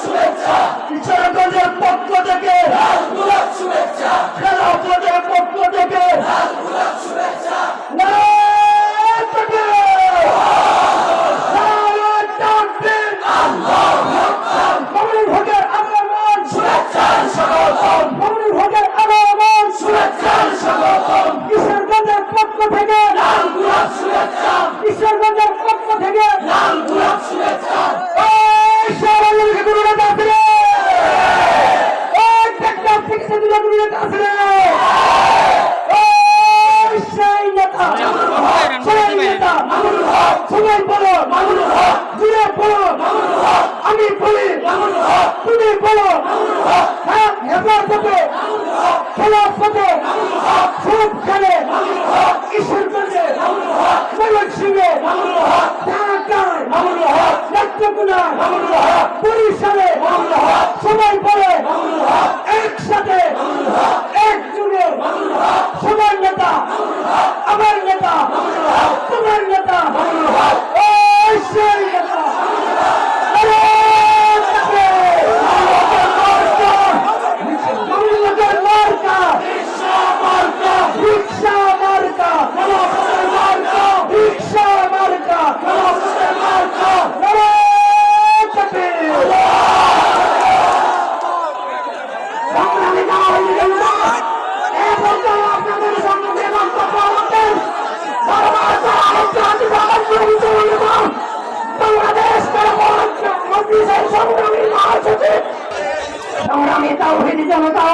শুভেচ্ছা শুভেচ্ছা। খেলাফতের পক্ষ থেকে। লাল গোলাপ শুভেচ্ছা নারায়ণ তাকবীর নারায়ণ তাকবীর মামুনুল হকের আগমন শুভেচ্ছার স্বাগতম মামুনুল হকের আগমন শুভেচ্ছার স্বাগতম কিশোরগঞ্জের পক্ষ থেকে লাল গোলাপ শুভেচ্ছা কিশোরগঞ্জের পক্ষ থেকে লাল গোলাপ শুভেচ্ছা এই শাহবাজুলকে কোনো নেতা আছে রে? এই টেকনাফ থেকে সে দুটো কোনো নেতা আছে রে? এই সেই নেতা, সেই নেতা, সবাই বলো, জুড়ে বলো, আমি বলি, তুমি বলো, হ্যাঁ, হেফাজতে, সব খেলে, ঈশ্বরগঞ্জে, ময়মনসিংহে, ঢাকায়, নেত্রকোনায়, বরিশালে, সবাই বলে একসাথে একজনে সবার নেতা আমার নেতা তোমার নেতা ওই সেই নেতা আরে তাকে! মামুনুলের মার্কা! রিকশা মার্কা! রিকশা মার্কা! আরে তাকে! সংগ্রামী দাওয়াত এ পর্যায়ে আপনাদের সম্মুখে বক্তব্য রাখবেন সর্বোচ্চ আন্তর্জাতিক সমাজসেবী এবং বাংলাদেশ মজলিসের সংগ্রামী মহাসচিব সংগ্রামী তাওহিদি জনতা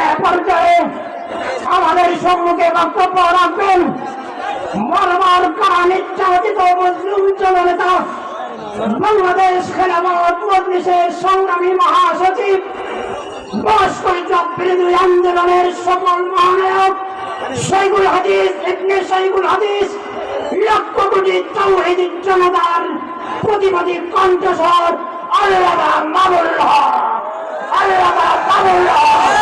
এ পর্যায়ে আমাদের সম্মুখে বক্তব্য রাখবেন মরমার কারণ নির্যাতিত মুসলিম জননেতা বাংলাদেশ খেলাফত মজলিসের সংগ্রামী মহাসচিব আন্দোলনের সকল মহানায়ক শৈগুল হাদিস, ইবনে শৈগুল হাদিস, লক্ষ কোটি তৌহিদি জনতার প্রতিবাদী কণ্ঠস্বর আল্লাহ মামুল আল্লাহ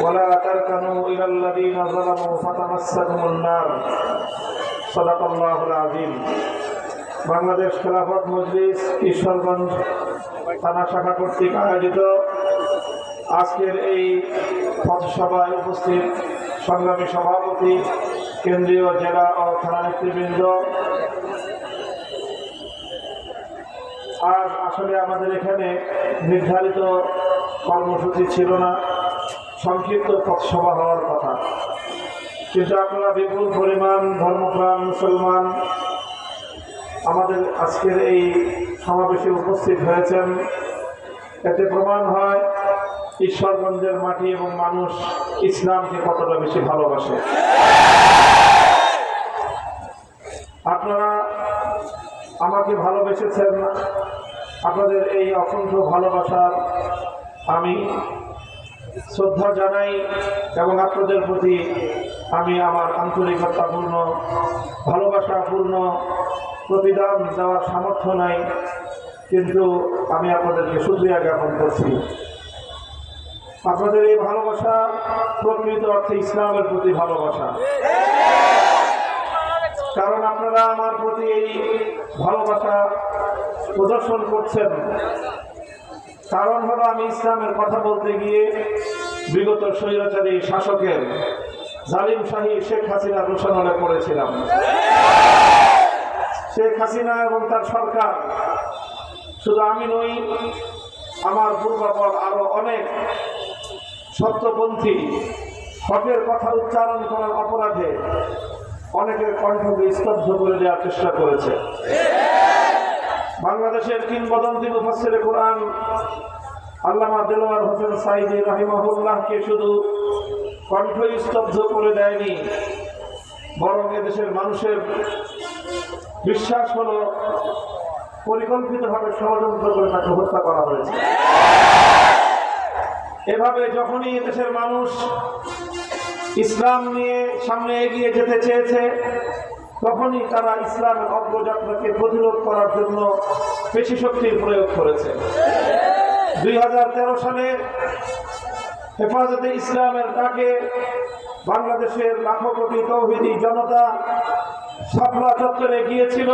ولا تركنوا إلى الذين ظلموا فتمسكم النار صدق الله العظيم বাংলাদেশ খেলাফত মজলিস ঈশ্বরগঞ্জ থানা শাখা কর্তৃক আয়োজিত আজকের এই পথসভায় উপস্থিত সংগ্রামী সভাপতি কেন্দ্রীয় জেলা ও থানা নেতৃবৃন্দ আজ আসলে আমাদের এখানে নির্ধারিত কর্মসূচি ছিল না সংক্ষিপ্ত পথসভা হওয়ার কথা। কিন্তু আপনারা বিপুল পরিমাণ, ধর্মপ্রাণ, মুসলমান আমাদের আজকের এই সমাবেশে উপস্থিত হয়েছেন। এতে প্রমাণ হয় ঈশ্বরগঞ্জের মাটি এবং মানুষ ইসলামকে কতটা বেশি ভালোবাসে। আপনারা আমাকে ভালোবেসেছেন। আপনাদের এই অসংখ্য ভালোবাসার আমি শ্রদ্ধা জানাই এবং আপনাদের প্রতি আমি আমার আন্তরিকতাপূর্ণ, ভালোবাসাপূর্ণ প্রতিদান দেওয়ার সামর্থ্য নাই, কিন্তু আমি আপনাদেরকে সুক্রিয়া জ্ঞাপন করছি। আপনাদের এই ভালোবাসা প্রকৃত অর্থে ইসলামের প্রতি ভালোবাসা। কারণ আপনারা আমার প্রতি এই ভালোবাসা প্রদর্শন করছেন। কারণ হলো আমি ইসলামের কথা বলতে গিয়ে বিগত স্বৈরাচারী শাসকের জালিম শাহী শেখ হাসিনা রোশনলে পড়েছিলাম। শেখ হাসিনা এবং তার সরকার, শুধু আমি নই, আমার পূর্বাপর আরও অনেক সত্যপন্থী হকের কথা উচ্চারণ করার অপরাধে অনেকের কণ্ঠকে স্তব্ধ করে দেওয়ার চেষ্টা করেছে। বাংলাদেশের কিংবদন্তি মুফাসসিরে কোরআন আল্লামা দেলোয়ার হোসেন সাইদি রাহিমাহুল্লাহকে শুধু কণ্ঠ স্তব্ধ করে দেয়নি, বরং এদেশের মানুষের বিশ্বাস হলো পরিকল্পিতভাবে ষড়যন্ত্র করে তাকে হত্যা করা হয়েছে। এভাবে যখনই এদেশের মানুষ ইসলাম নিয়ে সামনে এগিয়ে যেতে চেয়েছে তখনই তারা ইসলামের অগ্রযাত্রাকে প্রতিরোধ করার জন্য পেশি শক্তির প্রয়োগ করেছে। দুই হাজার তেরো সালে হেফাজতে ইসলামের ডাকে বাংলাদেশের লাখো কোটি তৌহিদি জনতা সাপলা চত্বরে গিয়েছিল।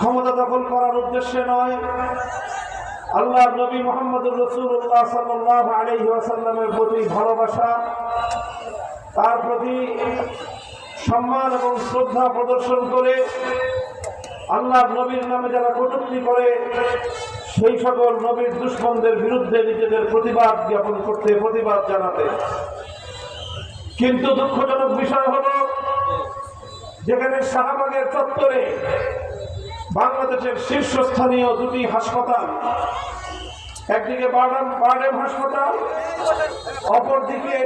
ক্ষমতা দখল করার উদ্দেশ্যে নয়। আল্লাহ নবী মোহাম্মদুর রসুল্লাহ সাল্লাহ আলহি ওয়াসাল্লামের প্রতি ভালোবাসা তার প্রতি সম্মান এবং শ্রদ্ধা প্রদর্শন করে আল্লাহ নবীর নামে যারা কটূক্তি করে, সেই সকল নবীর দুশ্মনদের বিরুদ্ধে নিজেদের প্রতিবাদ জ্ঞাপন করতে, প্রতিবাদ জানাতে। কিন্তু দুঃখজনক বিষয় হলো, যেখানে শাহবাগের চত্বরে বাংলাদেশের শীর্ষস্থানীয় দুটি হাসপাতাল, একদিকে বার্ডাম হাসপাতাল, অপরদিকে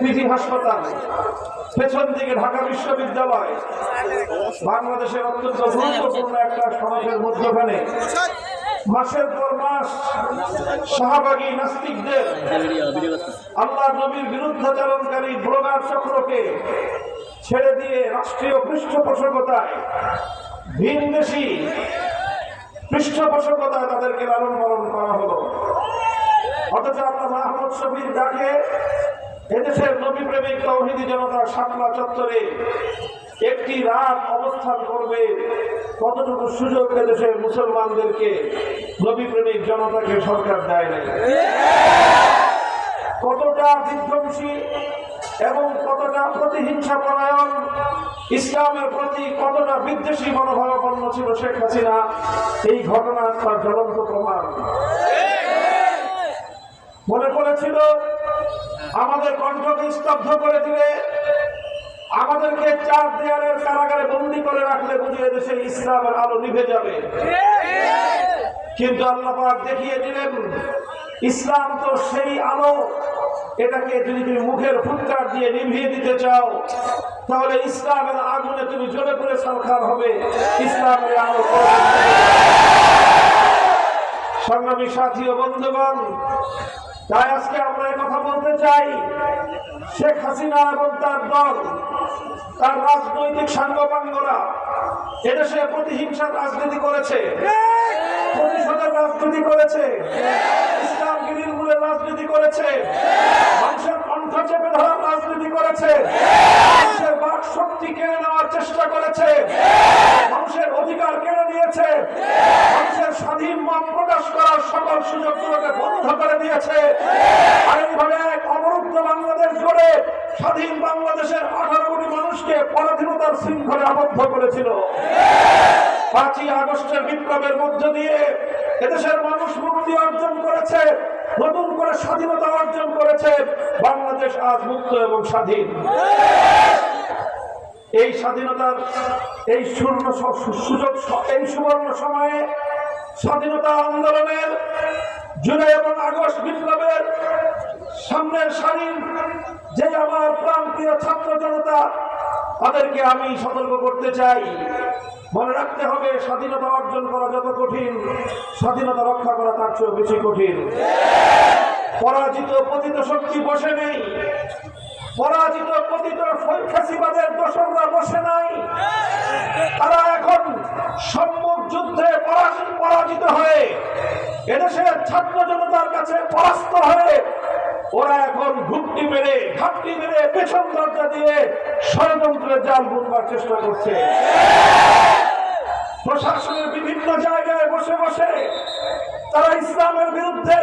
পিজি হাসপাতাল, পেছন দিকে ঢাকা বিশ্ববিদ্যালয়। বাংলাদেশের অত্যন্ত গুরুত্বপূর্ণ একটা সমাজের মধ্যখানে। মাসের পর মাস শাহবাগী নাস্তিকদের আল্লাহ নবীর বিরুদ্ধাচরণকারী ব্লগার চক্রকে ছেড়ে দিয়ে রাষ্ট্রীয় পৃষ্ঠপোষকতায় ভিনদেশি পৃষ্ঠপোষকতায় তাদেরকে লালন পালন করা হলো। অথচ আপনার আহমদ শফির ডাকে এদেশের নবী প্রেমিক তৌহিদি জনতা শাপলা চত্বরে একটি রাত অবস্থান করবে। কতটুকু সুযোগ এদেশের মুসলমানদেরকে নবী প্রেমিক জনতাকে সরকার দেয় নাই? কতটা বিধ্বংসী এবং কতটা প্রতিহিংসা পরায়ণ, ইসলামের প্রতি কতটা বিদ্বেষী মনোভাবাপন্ন ছিল শেখ হাসিনা, এই ঘটনার তার জ্বলন্ত প্রমাণ। মনে করেছিল আমাদের কণ্ঠকে স্তব্ধ করে দিলে, আমাদেরকে চার দেয়ালের কারাগারে বন্দি করে রাখলে বুঝিয়ে দেশে ইসলামের আলো নিভে যাবে। কিন্তু আল্লাহ দেখিয়ে দিলেন, ইসলাম তো সেই আলো, এটাকে যদি তুমি মুখের ফুটকার দিয়ে নিভিয়ে দিতে চাও, তাহলে ইসলামের আগুনে তুমি জোরে করে সরকার হবে। ইসলামের আলো সংগ্রামী সাথী ও বন্ধুগণ তাই আজকে আমরা কথা বলতে চাই, শেখ হাসিনা এবং তার দল, তার রাজনৈতিক সাঙ্গপাঙ্গরা। এদেশে প্রতিহিংসার রাজনীতি করেছে। প্রতিশোধের রাজনীতি করেছে। ইসলামকে নির্মূলের রাজনীতি করেছে। মানুষের কণ্ঠ চেপে ধরার রাজনীতি করেছে। মানুষের বাক শক্তি কেড়ে নেওয়ার চেষ্টা করেছে। মানুষের অধিকার কেড়ে নিয়েছে মানুষের স্বাধীন মত প্রকাশ করার সকল সুযোগগুলোকে বন্ধ করে দিয়েছে। আর এক অবরুদ্ধ বাংলাদেশ গড়ে স্বাধীন বাংলাদেশের আঠারো কোটি মানুষকে পরাধীনতার শৃঙ্খলে আবদ্ধ করেছিল। পাঁচই আগস্টের বিপ্লবের মধ্য দিয়ে এদেশের মানুষ মুক্তি অর্জন করেছে, নতুন করে স্বাধীনতা অর্জন করেছে, বাংলাদেশ আজ মুক্ত এবং স্বাধীন। এই স্বাধীনতার এই সুবর্ণ সুযোগ এই সুবর্ণ সময়ে স্বাধীনতা আন্দোলনের জুলাই এবং আগস্ট বিপ্লবের সামনের সারির যে আমার প্রান্তীয় ছাত্র জনতা, তাদেরকে আমি সতর্ক করতে চাই। মনে রাখতে হবে, স্বাধীনতা অর্জন করা যত কঠিন, স্বাধীনতা রক্ষা করা তার চেয়েও বেশি কঠিন। পরাজিত পতিত শক্তি বসে নেই। পরাজিত পতিত ফ্যাসিবাদের দোসররা বসে নাই। তারা এখন সম্মুখ যুদ্ধে পরাজিত হয়ে এদেশের ছাত্র জনতার কাছে পরাস্ত হয়ে ওরা এখন ঘুপটি মেরে, ঘাপটি মেরে পেছন দরজা দিয়ে ষড়যন্ত্রের জাল বুনবার চেষ্টা করছে। প্রশাসনের বিভিন্ন জায়গায় বসে বসে তারা ইসলামের বিরুদ্ধে,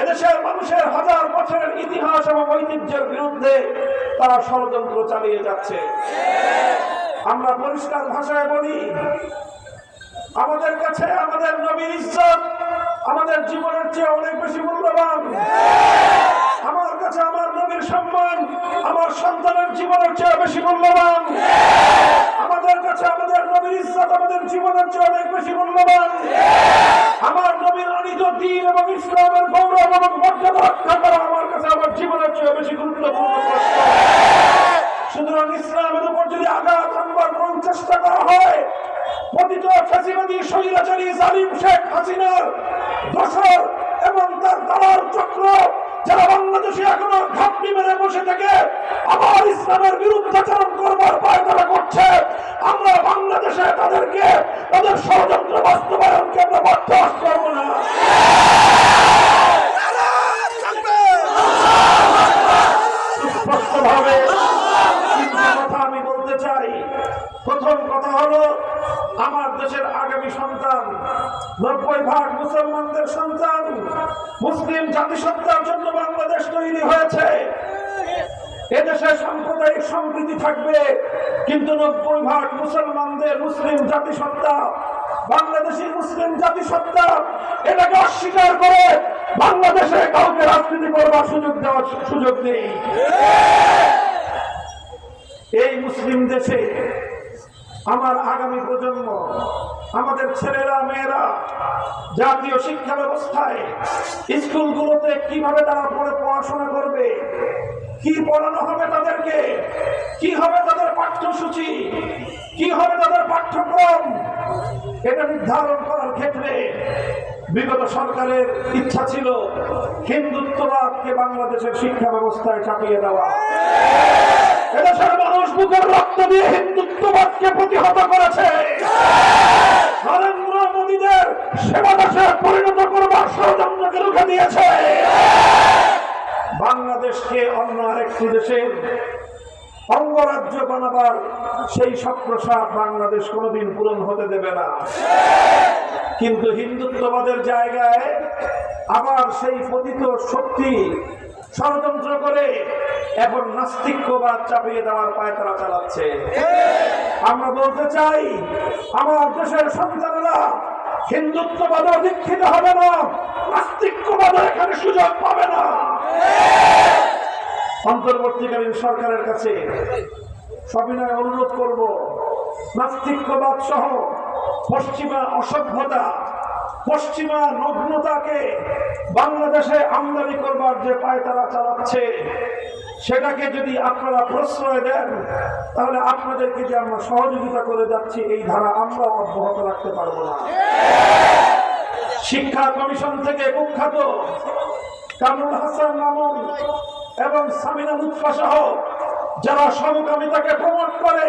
এদেশের মানুষের হাজার বছরের ইতিহাস এবং ঐতিহ্যের বিরুদ্ধে তারা ষড়যন্ত্র চালিয়ে যাচ্ছে। আমরা পরিষ্কার ভাষায় বলি, আমাদের কাছে আমাদের নবীর ইজ্জত আমাদের জীবনের চেয়ে অনেক বেশি মূল্যবান। আমার কাছে আমার নবীর সম্মান, আমার সন্তানের জীবনের চেয়ে বেশি মূল্যবান। আমাদের কাছে আমাদের নবীর ইজ্জত আমাদের জীবনের চেয়ে অনেক বেশি মূল্যবান। আমার নবীর অনিত দিন এবং ইসলামের গৌরব এবং মর্যাদা রক্ষা করা আমার কাছে আমার জীবনের চেয়ে বেশি গুরুত্বপূর্ণ সুতরাং ইসলামের উপর যদি আঘাত আনবার কোন চেষ্টা করা হয়। পতিত যারা বাংলাদেশে এখনও ঘাপটি মেরে বসে থেকে আবার ইসলামের বিরুদ্ধাচরণ করবার করছে। আমরা বাংলাদেশে তাদেরকে, তাদের ষড়যন্ত্র বাস্তবায়নকে আমরা বরদাস্ত করব না স্পষ্টভাবে তিনটা কথা আমি বলতে চাই প্রথম কথা হলো আমার দেশের আগামী সন্তান নব্বই ভাগ মুসলমানদের সন্তান মুসলিম জাতিসত্তার জন্য বাংলাদেশ তৈরি হয়েছে। এদেশে সাম্প্রদায়িক সম্প্রীতি থাকবে, কিন্তু নব্বই ভাগ মুসলমানদের মুসলিম জাতিসত্তা, বাংলাদেশি মুসলিম জাতিসত্তা এটাকে অস্বীকার করে বাংলাদেশে কাউকে রাজনীতি করবার সুযোগ দেওয়ার সুযোগ নেই। এই মুসলিম দেশে আমার আগামী প্রজন্ম আমাদের ছেলেরা, মেয়েরা, জাতীয় শিক্ষা ব্যবস্থায় স্কুলগুলোতে কীভাবে তারা পড়ে, পড়াশোনা করবে, কি পড়ানো হবে তাদেরকে, কি হবে তাদের পাঠ্যসূচি, কি হবে তাদের পাঠ্যক্রম, এটা নির্ধারণ করার ক্ষেত্রে বিগত সরকারের ইচ্ছা ছিল হিন্দুত্ববাদকে বাংলাদেশের শিক্ষা ব্যবস্থায় চাপিয়ে দেওয়া। এদেশের মানুষ বুকের রক্ত দিয়ে হিন্দুত্ববাদকে প্রতিহত করেছে। নরেন্দ্র মোদীদের সেবা দেশে পরিণত করবার ষড়যন্ত্রকে রুখে দিয়েছে। বাংলাদেশকে অন্য আরেকটি দেশের অঙ্গরাজ্য বানাবার সেই স্বপ্নসাপ বাংলাদেশ কোনোদিন পূরণ হতে দেবে না। কিন্তু হিন্দুত্ববাদের জায়গায় আবার সেই পতিত শক্তি ষড়যন্ত্র করে এখন নাস্তিক্যবাদ চাপিয়ে দেওয়ার পায় তারা চালাচ্ছে। আমরা বলতে চাই আমার দেশের সন্তানেরা হিন্দুত্ববাদও দীক্ষিত হবে না নাস্তিক্যবাদও এখানে সুযোগ পাবে না। অন্তর্বর্তীকালীন সরকারের কাছে সবিনয় অনুরোধ করব নাস্তিক্যবাদ সহ পশ্চিমা অসভ্যতা পশ্চিমা নগ্নতাকে বাংলাদেশে আমদানি করবার যে পায়তারা চালাচ্ছে, সেটাকে যদি আপনারা প্রশ্রয় দেন, তাহলে আপনাদেরকে যে আমরা সহযোগিতা করে যাচ্ছি, এই ধারা আমরা অব্যাহত রাখতে পারব না। শিক্ষা কমিশন থেকে কুখ্যাত কামরুল হাসান মামুন এবং সামিনা লুৎফা সহ যারা সমকামিতাকে প্রমোট করে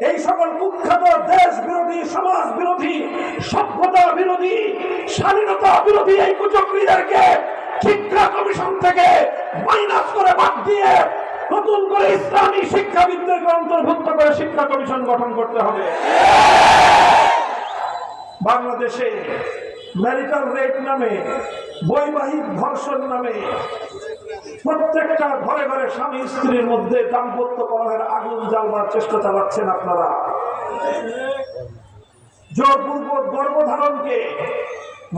এই সকল কুখ্যাত দেশ বিরোধী সমাজ বিরোধী সভ্যতা বিরোধী স্বাধীনতা বিরোধী এই কুচক্রীদেরকে শিক্ষা কমিশন থেকে মাইনাস করে বাদ দিয়ে নতুন করে ইসলামী শিক্ষাবিদদেরকে অন্তর্ভুক্ত করে শিক্ষা কমিশন গঠন করতে হবে। বাংলাদেশে ম্যারিটাল রেপ নামে বৈবাহিক ধর্ষণ নামে প্রত্যেকটা ঘরে ঘরে স্বামী স্ত্রীর মধ্যে দাম্পত্য কলহের আগুন জ্বালবার চেষ্টা চালাচ্ছেন আপনারা। জোরপূর্বক গর্ভধারণকে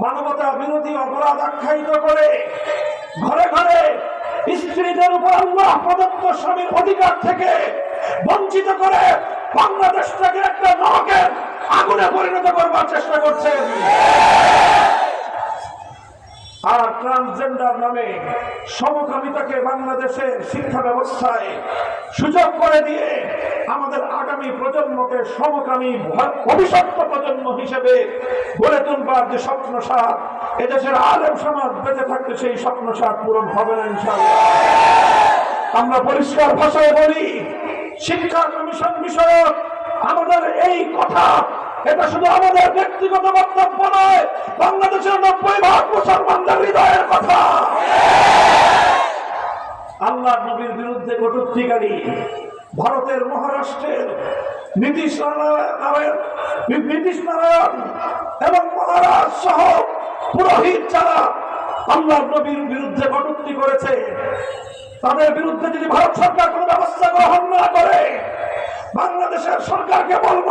মানবতা বিরোধী অপরাধ আখ্যায়িত করে ঘরে ঘরে স্ত্রীদের উপর আল্লাহ প্রদত্ত স্বামীর অধিকার থেকে বঞ্চিত করে বাংলাদেশটাকে একটা নরকের আগুনে পরিণত করবার চেষ্টা করছেন। আর ট্রান্সজেন্ডার নামে সমকামিতাকে বাংলাদেশের শিক্ষা ব্যবস্থায় সুযোগ করে দিয়ে আমাদের আগামী প্রজন্মকে সমকামী ভ- অভিশপ্ত প্রজন্ম হিসেবে গড়ে তুলবার যে স্বপ্ন সাত এদেশের আলেম সমাজ বেঁচে থাকতে সেই স্বপ্ন সাত পূরণ হবে না আমরা পরিষ্কার ভাষায় বলি, শিক্ষা কমিশন বিষয়ক আমাদের এই কথা এটা শুধু আমাদের ব্যক্তিগত বক্তব্য নয়, বাংলাদেশের নব্বই ভাগ মুসলমানদের হৃদয়ের কথা। আল্লাহ নবীর বিরুদ্ধে কটূক্তিকারী ভারতের মহারাষ্ট্রের নীতিশ নারায়ণ নীতিশ নারায়ণ এবং মহারাজ সহ পুরোহিত যারা আল্লাহ নবীর বিরুদ্ধে কটূক্তি করেছে, তাদের বিরুদ্ধে যদি ভারত সরকার কোনো ব্যবস্থা গ্রহণ না করে, বাংলাদেশের সরকারকে বলব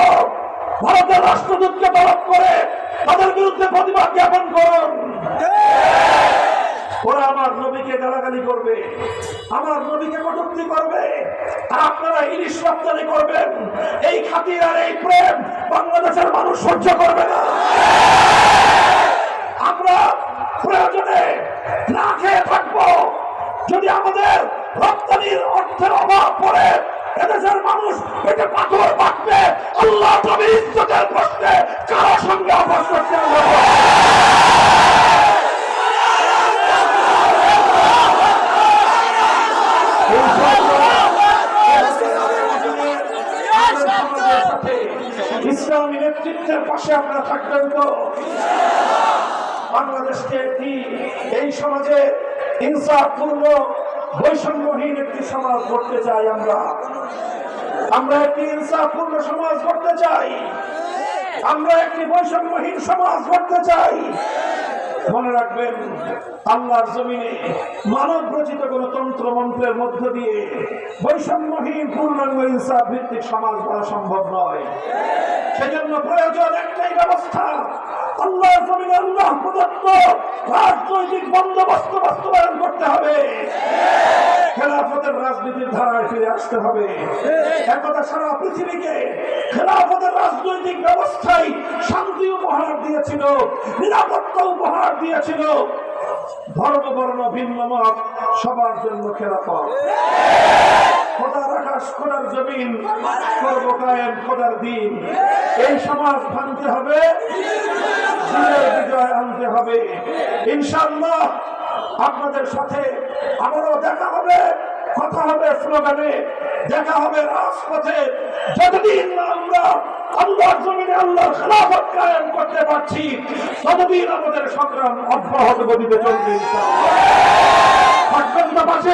ভারতের রাষ্ট্রদূতকে তলব করে তাদের বিরুদ্ধে প্রতিবাদ জ্ঞাপন করুন। ওরা আমার নবীকে গালাগালি করবে, আমার নবীকে কটূক্তি করবে, আর আপনারা ইলিশ রপ্তানি করবেন। এই খাতির আর এই প্রেম বাংলাদেশের মানুষ সহ্য করবে না। আমরা প্রয়োজনে না খেয়ে থাকব। যদি আমাদের রপ্তানির অর্থের অভাব পড়ে এদেশের মানুষ পেটে পাথর বাঁধবে, আল্লাহ নবীর ইজ্জতের প্রশ্নে কারও সঙ্গে করতে না। ইসলামী নেতৃত্বের পাশে আপনারা থাকবেন তো বাংলাদেশকে এই সমাজে হিংসাপূর্ণ বৈষম্যহীন একটি সমাজ করতে চাই আমরা। আমরা একটি হিংসাপূর্ণ সমাজ করতে চাই। আমরা একটি বৈষম্যহীন সমাজ করতে চাই। মনে রাখবেন, আল্লাহর জমিনে মানব রচিত কোন তন্ত্র মন্ত্রের মধ্য দিয়ে বৈষম্যহীন, পূর্ণাঙ্গ ইনসাফ ভিত্তিক সমাজ করা সম্ভব নয়। সেজন্য প্রয়োজন একটাই ব্যবস্থা। আল্লাহর জমিনে আল্লাহ প্রদত্ত রাজনৈতিক বন্দোবস্ত বাস্তবায়ন করতে হবে। খেলাফতের রাজনীতির ধারায় ফিরে আসতে হবে। একদা সারা পৃথিবীকে খেলাফতের রাজনৈতিক ব্যবস্থায় শান্তি উপহার দিয়েছিল, নিরাপত্তা উপহার দিয়েছিল। ধর্ম, বর্ণ, ভিন্ন মত সবার জন্য খেলাফত। খোদার আকাশ খোদার জমিন করব খোদার দিন। এই সমাজ ভাঙতে হবে। ইনশাআল্লাহ আপনাদের সাথে আমারও দেখা হবে, কথা হবে, স্লোগানে দেখা হবে রাজপথে। যতদিন আমরা আল্লাহর জমিনে আল্লাহর খেলাফত কায়েম করতে পারছি, ততদিন আমাদের সংগ্রাম অব্যাহত গতিতে চলবে ইনশাআল্লাহ। পাশে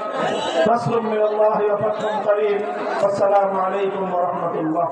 فصل من الله وفتح قريب والسلام عليكم ورحمة الله